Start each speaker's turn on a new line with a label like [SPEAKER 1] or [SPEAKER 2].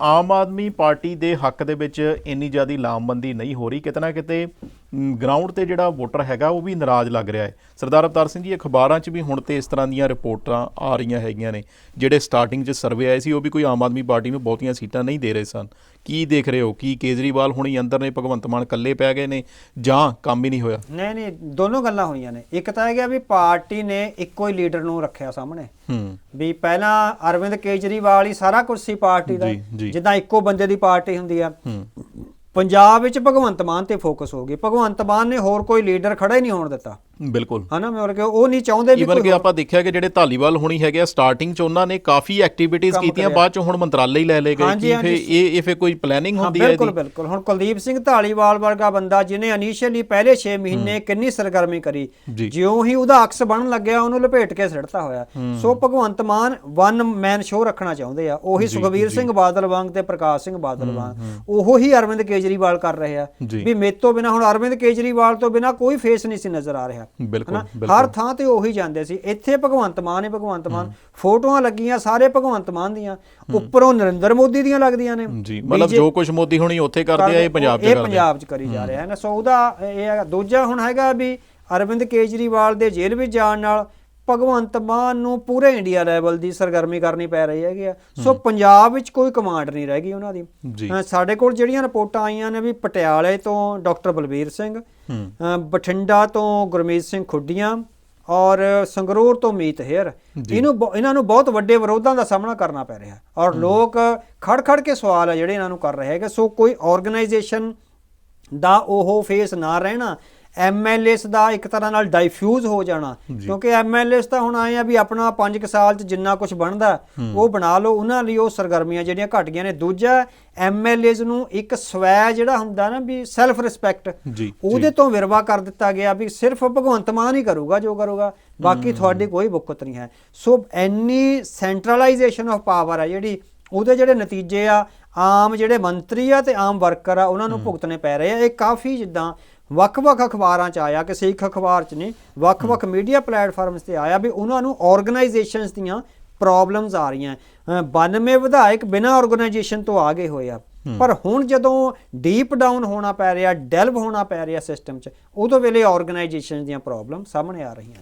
[SPEAKER 1] Aam Aadmi party ਦੇ ਹੱਕ ਦੇ ਵਿੱਚ ਇੰਨੀ ਜ਼ਿਆਦੀ ਲਾਮਬੰਦੀ ਨਹੀਂ ਹੋ ਰਹੀ, ਕਿਤੇ ਨਾ ਕਿਤੇ ਗਰਾਊਂਡ ਤੇ ਜਿਹੜਾ ਵੋਟਰ ਹੈਗਾ ਉਹ ਵੀ ਨਾਰਾਜ਼ ਲੱਗ ਰਿਹਾ ਹੈ। ਸਰਦਾਰ ਅਵਤਾਰ ਸਿੰਘ ਜੀ ਅਖਬਾਰਾਂ 'ਚ ਵੀ ਹੁਣ ਤੇ ਇਸ ਤਰ੍ਹਾਂ ਦੀਆਂ ਰਿਪੋਰਟਾਂ ਆ ਰਹੀਆਂ ਹੈਗੀਆਂ ਨੇ। ਜਿਹੜੇ ਸਟਾਰਟਿੰਗ 'ਚ ਸਰਵੇ ਆਏ ਸੀ ਉਹ ਵੀ ਕੋਈ ਆਮ ਆਦਮੀ ਪਾਰਟੀ ਨੂੰ ਬਹੁਤੀਆਂ ਸੀਟਾਂ ਨਹੀਂ ਦੇ ਰਹੇ ਸਨ। ਕੀ ਦੇਖ ਰਹੇ ਹੋ? ਕੀ ਕੇਜਰੀਵਾਲ ਹੁਣੀ ਅੰਦਰ ਨੇ ਭਗਵੰਤ ਮਾਨ ਇਕੱਲੇ ਪੈ ਗਏ ਨੇ ਜਾਂ ਕੰਮ ਹੀ ਨਹੀਂ ਹੋਇਆ?
[SPEAKER 2] ਨਹੀਂ ਨਹੀਂ ਦੋਨੋਂ ਗੱਲਾਂ ਹੋਈਆਂ ਨੇ। ਇੱਕ ਤਾਂ ਇਹ ਗਿਆ ਵੀ ਪਾਰਟੀ ਨੇ ਇੱਕੋ ਹੀ ਲੀਡਰ ਨੂੰ ਰੱਖਿਆ ਸਾਹਮਣੇ।
[SPEAKER 1] ਹੂੰ।
[SPEAKER 2] ਵੀ ਪਹਿਲਾਂ ਅਰਵਿੰਦ ਕੇਜਰੀਵਾਲ ਹੀ ਸਾਰਾ ਕੁਝ ਸੀ ਪਾਰਟੀ ਦਾ। ਜਿੱਦਾਂ ਇੱਕੋ ਬੰਦੇ ਦੀ ਪਾਰਟੀ ਹੁੰਦੀ ਆ।
[SPEAKER 1] ਹੂੰ।
[SPEAKER 2] ਪੰਜਾਬ ਵਿੱਚ ਭਗਵੰਤ ਮਾਨ ਤੇ ਫੋਕਸ ਹੋ ਗਈ। ਭਗਵੰਤ ਮਾਨ ਨੇ ਹੋਰ ਕੋਈ ਲੀਡਰ ਖੜਾ ਹੀ ਨਹੀਂ ਹੋਣ ਦਿੱਤਾ।
[SPEAKER 1] ਬਿਲਕੁਲ।
[SPEAKER 2] ਹਨਾ ਮੈਂ ਕਿ ਉਹ ਨਹੀਂ ਚਾਹੁੰਦੇ ਵੀ ਕੋਈ
[SPEAKER 1] ਕਿ ਆਪਾਂ ਦੇਖਿਆ ਕਿ ਜਿਹੜੇ ਧਾਲੀਵਾਲ ਹੁਣੀ ਹੈਗੇ ਆ ਸਟਾਰਟਿੰਗ 'ਚ ਉਹਨਾਂ ਨੇ ਕਾਫੀ ਐਕਟੀਵਿਟੀਜ਼
[SPEAKER 2] ਕੰਮ
[SPEAKER 1] ਕੀਤੀਆਂ। ਬਾਅਦ 'ਚ ਹੁਣ ਮੰਤਰਾਲੇ ਹੀ ਲੈ ਲਏ ਗਏ ਕੀ। ਫੇ ਇਹ ਇਹ ਫੇ ਕੋਈ ਪਲੈਨਿੰਗ ਹੁੰਦੀ ਹੈ
[SPEAKER 2] ਬਿਲਕੁਲ
[SPEAKER 1] ਇਹਦੀ?
[SPEAKER 2] ਬਿਲਕੁਲ ਹੁਣ ਕੁਲਦੀਪ ਸਿੰਘ ਢਾਲੀਵਾਲ ਵਰਗਾ ਬੰਦਾ ਜਿਹਨੇ ਇਨੀਸ਼ੀਅਲੀ ਪਹਿਲੇ 6 ਮਹੀਨੇ ਕਿੰਨੀ ਸਰਗਰਮੀ ਕਰੀ। ਜਿਉਂ ਹੀ ਉਹਦਾ ਅਕਸ ਬਣਨ ਲੱਗਿਆ ਉਹਨੂੰ ਲਪੇਟ ਕੇ ਸਿੱਟਤਾ ਹੋਇਆ। So Bhagwant Mann one man show ਰੱਖਣਾ ਚਾਹੁੰਦੇ ਆ। ਉਹੀ ਸੁਖਬੀਰ ਸਿੰਘ ਬਾਦਲ ਵਾਂਗ ਤੇ ਪ੍ਰਕਾਸ਼ ਸਿੰਘ ਬਾਦਲ ਵਾਂਗ ਉਹੋ ਹੀ ਅਰਵਿੰਦ ਕੇਜਰੀਵਾਲ ਕਰ ਰਹੇ ਆ। ਵੀ ਮੇਤੋਂ ਬਿਨਾ ਹੁਣ ਅਰਵਿੰਦ ਕੇਜਰੀਵਾਲ ਤੋਂ ਬਿਨਾ ਕੋਈ ਫੇਸ ਨਹੀਂ ਸੀ ਨਜ਼ਰ ਆ ਰਿਹਾ।
[SPEAKER 1] ਬਿਲਕੁਲ
[SPEAKER 2] ਹਰ ਥਾਂ ਤੇ ਉਹੀ ਜਾਂਦੇ ਸੀ। ਇੱਥੇ ਭਗਵੰਤ ਮਾਨ ਹੀ ਭਗਵੰਤ ਮਾਨ ਫੋਟੋਆਂ ਲੱਗੀਆਂ ਸਾਰੇ ਭਗਵੰਤ ਮਾਨ ਦੀਆਂ। ਉੱਪਰੋਂ ਨਰਿੰਦਰ ਮੋਦੀ ਦੀਆਂ ਲੱਗਦੀਆਂ ਨੇ।
[SPEAKER 1] ਜੀ ਮਤਲਬ ਜੋ ਕੁਝ ਮੋਦੀ ਹੁਣੀ ਉੱਥੇ ਕਰਦੇ ਆ ਇਹ ਪੰਜਾਬ 'ਚ
[SPEAKER 2] ਇਹ
[SPEAKER 1] ਕਰਦੇ ਆ।
[SPEAKER 2] ਪੰਜਾਬ 'ਚ ਕਰੀ ਜਾ ਰਿਹਾ ਹੈ ਨਾ। ਸੋ ਉਹਦਾ ਇਹ ਹੈਗਾ ਦੂਜਾ ਹੁਣ ਹੈਗਾ ਵੀ ਅਰਵਿੰਦ ਕੇਜਰੀਵਾਲ ਦੇ ਜੇਲ੍ਹ ਵਿੱਚ ਜਾਣ ਨਾਲ ਭਗਵੰਤ ਮਾਨ ਨੂੰ ਪੂਰੇ ਇੰਡੀਆ ਲੈਵਲ ਦੀ ਸਰਗਰਮੀ ਕਰਨੀ ਪੈ ਰਹੀ ਹੈਗੀ ਆ। ਸੋ ਪੰਜਾਬ ਵਿੱਚ ਕੋਈ ਕਮਾਂਡ ਨਹੀਂ ਰਹਿ ਗਈ ਉਹਨਾਂ ਦੀ। ਸਾਡੇ ਕੋਲ ਜਿਹੜੀਆਂ ਰਿਪੋਰਟਾਂ ਆਈਆਂ ਨੇ ਵੀ ਪਟਿਆਲੇ ਤੋਂ ਡਾਕਟਰ ਬਲਬੀਰ ਸਿੰਘ ਬਠਿੰਡਾ ਤੋਂ ਗੁਰਮੀਤ ਸਿੰਘ ਖੁੱਡੀਆਂ ਔਰ ਸੰਗਰੂਰ ਤੋਂ ਮੀਤ ਹੇਰ ਇਹਨੂੰ ਇਹਨਾਂ ਨੂੰ ਬਹੁਤ ਵੱਡੇ ਵਿਰੋਧਾਂ ਦਾ ਸਾਹਮਣਾ ਕਰਨਾ ਪੈ ਰਿਹਾ। ਔਰ ਲੋਕ ਖੜ ਖੜ ਕੇ ਸਵਾਲ ਆ ਜਿਹੜੇ ਇਹਨਾਂ ਨੂੰ ਕਰ ਰਹੇ ਹੈਗੇ। ਸੋ ਕੋਈ ਆਰਗੇਨਾਈਜੇਸ਼ਨ ਦਾ ਉਹ ਫੇਸ ਨਾ ਰਹਿਣਾ ਐਮਐਲਏਸ ਦਾ ਇੱਕ ਤਰ੍ਹਾਂ ਨਾਲ ਡਾਈਫਿਊਜ਼ ਹੋ ਜਾਣਾ। ਕਿਉਂਕਿ ਐਮਐਲਏਸ ਤਾਂ ਹੁਣ ਆਏ ਆ ਵੀ ਆਪਣਾ 5 ਸਾਲ ਚ ਜਿੰਨਾ ਕੁਝ ਬਣਦਾ ਉਹ ਬਣਾ ਲਓ। ਉਹਨਾਂ ਲਈ ਉਹ ਸਰਗਰਮੀਆਂ ਜਿਹੜੀਆਂ ਘਟ ਗਈਆਂ ਨੇ। ਦੂਜਾ ਐਮਐਲਏਸ ਨੂੰ ਇੱਕ ਸਵੈ ਜਿਹੜਾ ਹੁੰਦਾ ਨਾ ਵੀ ਸੈਲਫ ਰਿਸਪੈਕਟ ਉਹਦੇ ਤੋਂ ਵਿਰਵਾ ਕਰ ਦਿੱਤਾ ਗਿਆ ਵੀ ਸਿਰਫ ਭਗਵੰਤ ਮਾਨ ਹੀ ਕਰੂਗਾ ਜੋ ਕਰੂਗਾ। ਬਾਕੀ ਤੁਹਾਡੀ ਕੋਈ ਬੁੱਕਤ ਨਹੀਂ ਹੈ। So any centralisation of power ਹੈ ਜਿਹੜੀ ਉਹਦੇ ਜਿਹੜੇ ਨਤੀਜੇ ਆ ਆਮ ਜਿਹੜੇ ਮੰਤਰੀ ਆ ਤੇ ਆਮ ਵਰਕਰ ਆ ਉਹਨਾਂ ਨੂੰ ਭੁਗਤਣੇ ਪੈ ਰਹੇ ਆ। ਇਹ ਕਾਫੀ ਜਿੱਦਾਂ ਵੱਖ-ਵੱਖ ਅਖਬਾਰਾਂ 'ਚ ਆਇਆ ਕਿਸੇ ਇੱਕ ਅਖਬਾਰ 'ਚ ਨਹੀਂ ਵੱਖ-ਵੱਖ ਮੀਡੀਆ ਪਲੇਟਫਾਰਮਸ ਤੇ ਆਇਆ ਵੀ ਉਹਨਾਂ ਨੂੰ ਆਰਗੇਨਾਈਜੇਸ਼ਨਸ ਦੀਆਂ ਪ੍ਰੋਬਲਮਸ ਆ ਰਹੀਆਂ। ਅ, 92 ਵਿਧਾਇਕ ਬਿਨਾਂ ਆਰਗੇਨਾਈਜੇਸ਼ਨ ਤੋਂ ਆ ਗਏ ਹੋਏ ਆ। ਪਰ ਹੁਣ ਜਦੋਂ ਡੀਪ ਡਾਊਨ ਹੋਣਾ ਪੈ ਰਿਹਾ ਡੈਲਵ ਹੋਣਾ ਪੈ ਰਿਹਾ ਸਿਸਟਮ 'ਚ ਉਦੋਂ ਵੇਲੇ ਆਰਗੇਨਾਈਜੇਸ਼ਨ ਦੀਆਂ ਪ੍ਰੋਬਲਮ ਸਾਹਮਣੇ ਆ ਰਹੀਆਂ ਨੇ।